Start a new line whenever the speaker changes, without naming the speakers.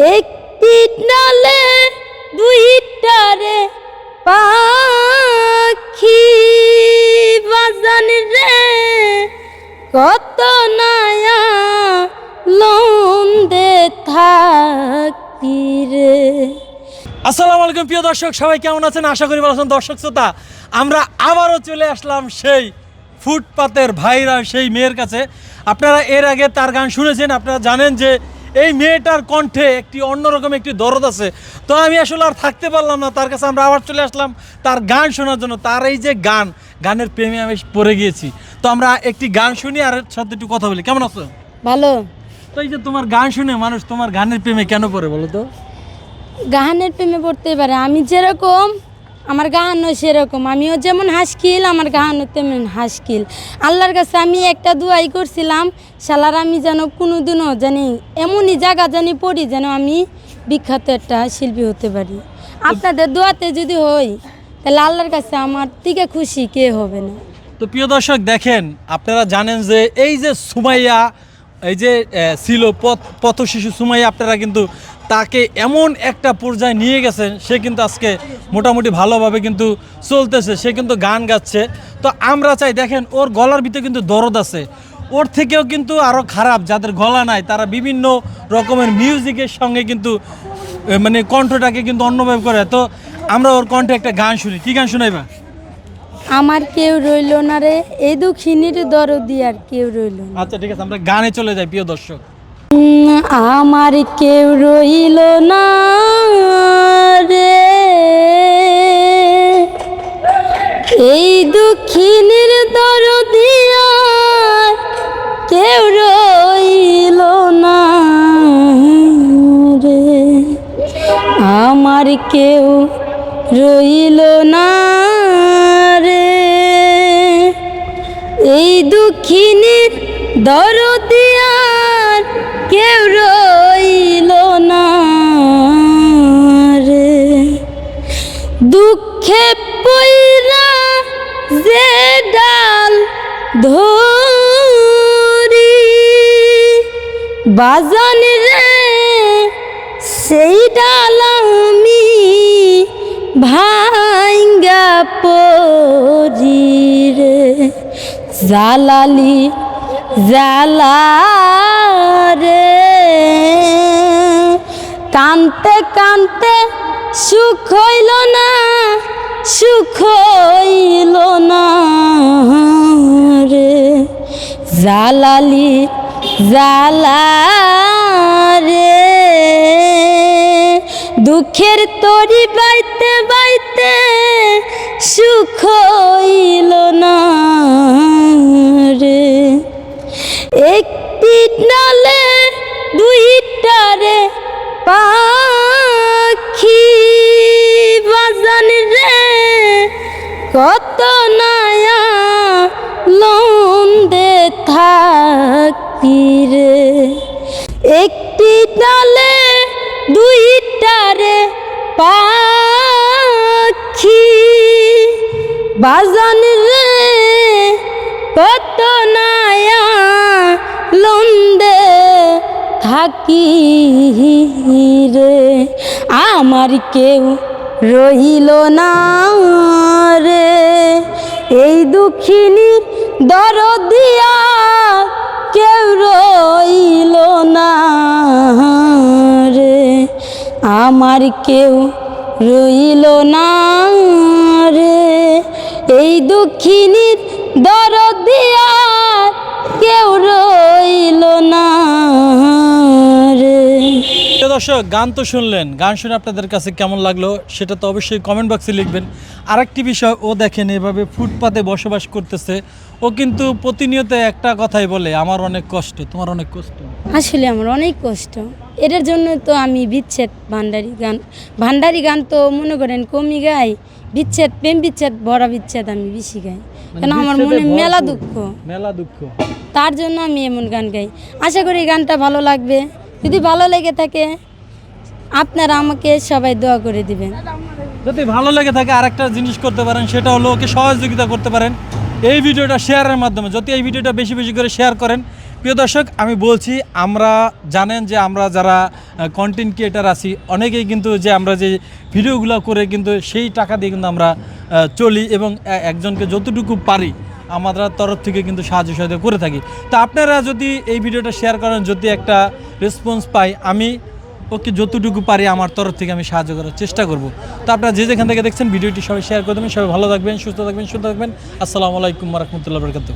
একটি ডালে দুইটারে পাখি বাজান রে, কত নায়া লন্দে থাকি রে।
আসসালামু আলাইকুম প্রিয় দর্শক, সবাই কেমন আছেন? আশা করি ভালো দর্শক শ্রোতা, আমরা আবারও চলে আসলাম সেই ফুটপাতের ভাইরা, সেই মেয়ের কাছে। আপনারা এর আগে তার গান শুনেছেন, আপনারা জানেন যে এই মেয়েটার কণ্ঠে একটি অন্যরকম একটি দরদ আছে। তো আমি আসলে আর থাকতে পারলাম না তার কাছে আমরা আবার চলে আসলাম তার গান শোনার জন্য। তার এই যে গান গানের প্রেমে আমি পড়ে গিয়েছি। তো আমরা একটি গান শুনি আর সাথে একটু কথা বলি। কেমন আছো?
ভালো।
তো এই যে তোমার গান শুনে মানুষ তোমার গানের প্রেমে কেন পড়ে বলো তো?
গানের প্রেমে পড়তে পারে। আমি যেরকম আমার গানও সেরকম। আমিও যেমন হাসকিল, আমার গানও তেমন হাসকিল। আল্লাহর কাছে আমি একটা দুয়াই করছিলাম, শালার আমি যেন কোনো দিনও জানি এমনই জায়গা জানি পড়ি যেন আমি বিখ্যাত একটা শিল্পী হতে পারি। আপনাদের দোয়াতে যদি হই, তাহলে আল্লাহর কাছে আমার থেকে খুশি কে হবে না?
তো প্রিয় দর্শক, দেখেন, আপনারা জানেন যে এই যে সুমাইয়া, এই যে ছিল পথ পথ শিশু সুমাইয়া, আপনারা কিন্তু তাকে এমন একটা পর্যায়ে নিয়ে গেছেন সে কিন্তু আজকে মোটামুটি ভালোভাবে কিন্তু চলতেছে সে কিন্তু গান গাচ্ছে। তো আমরা চাই দেখেন ওর গলার ভিতরে কিন্তু দরদ আছে। ওর থেকেও কিন্তু আরও খারাপ যাদের গলা নাই তারা বিভিন্ন রকমের মিউজিকের সঙ্গে কিন্তু মানে কণ্ঠটাকে কিন্তু অন্যভাবে করে। তো আমরা ওর কণ্ঠে একটা গান শুনি। কী গান শোনাইবা?
আমার কেউ রইল না রে এই দুঃখিনীর দরদি আর কেউ রইল
আচ্ছা ঠিক আছে আমরা গানে চলে যাই প্রিয় দর্শক।
আমার কেউ রইল না রে। এই দুঃখিনীর দর দিয়া কেউ রইল না রে। আমার কেউ রইল না রে। এই দুঃখিনীর দরদিয়ার কেউ রইল না রে। দুঃখে পইরা যে ডাল ধরি, বাজান রে, সেই ডাল আমি ভাঙ্গা পরি রে। জালালি জালা কানতে কানতে সুখ হইল না, সুখ হইল না রে। জালালি জালা রে দুঃখের তরি বাইতে বাইতে সুখ হইল না রে। একটি ডালে কত নায়া লন্দে থাকি রে একটি ডালে দুইটারে পাখি। বাজান রে কত নায়া লন্দে থাকি রে আমার কেউ রহিল না রে। এই দুঃখিনী দরদিয়া কেউ রইল না রে। আমার কেউ রইল না রে। এই দুঃখিনীর দরদিয়া
দর্শক গান তো শুনলেন। গান শুনে আপনাদের কাছে কেমন লাগল সেটা তো অবশ্যই কমেন্ট বক্সে লিখবেন। আরেকটি বিষয় ও দেখেন এভাবে ফুটপাতে বসবাস করতেছে। ও কিন্তু প্রতিনিয়ত একটা কথাই বলে আমার অনেক কষ্ট তোমার অনেক কষ্ট।
আসলে আমার অনেক কষ্ট। এটার জন্য তো আমি বিচ্ছেদ ভান্ডারি গান। ভান্ডারি গান তো মনে করেন কমই গাই। বিচ্ছেদ প্রেম বিচ্ছেদ ভরা বিচ্ছেদ আমি বেশি গাই। কেন আমার মনে মেলা দুঃখ।
মেলা দুঃখ।
তার জন্য আমি এমন গান গাই। আশা করি গানটা ভালো লাগবে। যদি ভালো লেগে থাকে আপনারা আমাকে সবাই দোয়া করে দিবেন।
যদি ভালো লেগে থাকে আরেকটা জিনিস করতে পারেন, সেটা হলো ওকে সহযোগিতা করতে পারেন। এই ভিডিওটা শেয়ারের মাধ্যমে, যদি এই ভিডিওটা বেশি বেশি করে শেয়ার করেন। প্রিয় দর্শক, আমি বলছি, আমরা জানেন যে আমরা যারা কন্টেন্ট ক্রিয়েটার আছি, অনেকেই কিন্তু যে আমরা যে ভিডিওগুলো করে কিন্তু সেই টাকা দিয়ে কিন্তু আমরা চলি এবং একজনকে যতটুকু পারি আমরা তরফ থেকে কিন্তু সাহায্য সহায়তা করে থাকি। তো আপনারা যদি এই ভিডিওটা শেয়ার করেন, যদি একটা রেসপন্স পাই, আমি ওকে যতটুকু পারি আমার তরফ থেকে আমি সাহায্য করার চেষ্টা করব। তো আপনারা যে যেখান থেকে দেখছেন, ভিডিওটি সবাই শেয়ার করে দেবেন। সবাই ভালো থাকবেন, সুস্থ থাকবেন সুস্থ থাকবেন। আসসালামু আলাইকুম রহমতুল্লাহ বরকাত